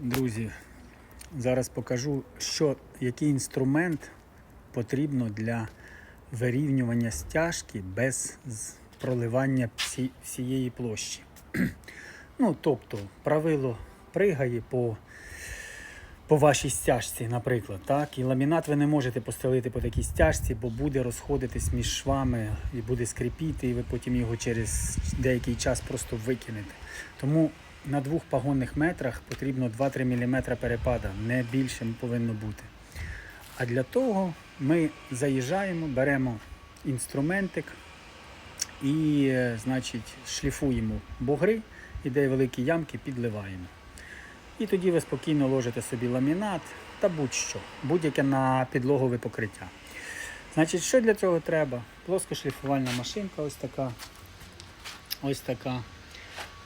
Друзі, зараз покажу, що, який інструмент потрібно для вирівнювання стяжки без проливання всі- всієї площі. Ну, тобто, правило пригає по, по вашій стяжці, наприклад. Так? І ламінат ви не можете постелити по такій стяжці, бо буде розходитись між швами і буде скрипіти, і ви потім його через деякий час просто викинете. Тому на двох пагонних метрах потрібно 2-3 мм перепада, не більше повинно бути. А для того ми заїжджаємо, беремо інструментик і, е, значить, шліфуємо бугри і де великі ямки підливаємо. І тоді ви спокійно ложите собі ламінат та будь-що, будь-яке на підлогове покриття. Значить, що для цього треба? Плоскошліфувальна машинка, ось така. Ось така.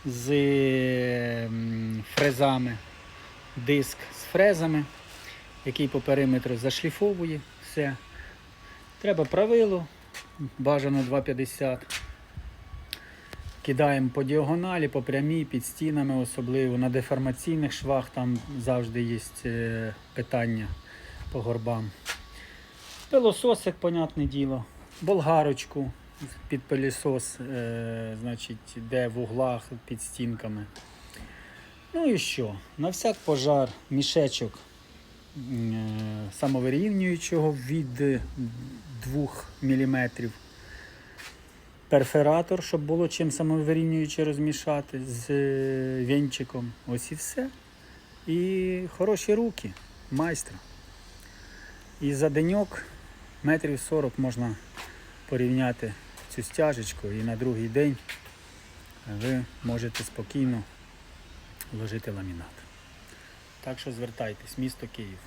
З фрезами. Диск з фрезами, який по периметру зашліфовує все. Треба правило, бажано 2,50. Кидаємо по діагоналі, по прямій, під стінами, особливо на деформаційних швах там завжди є е, питання по горбам. Пилососик, понятне діло, болгарочку під пилісос, е, значить, де в углах під стінками. Ну і що? На всяк пожар мішечок е, самовирівнюючого від 2 мм. Перфератор, щоб було чим самовирівнюючи розмішати з е, вінчиком. Ось і все. І хороші руки майстра. І за деньок метрів 40 можна порівняти цю стяжечку і на другий день ви можете спокійно вложити ламінат. Так що звертайтесь, місто Київ.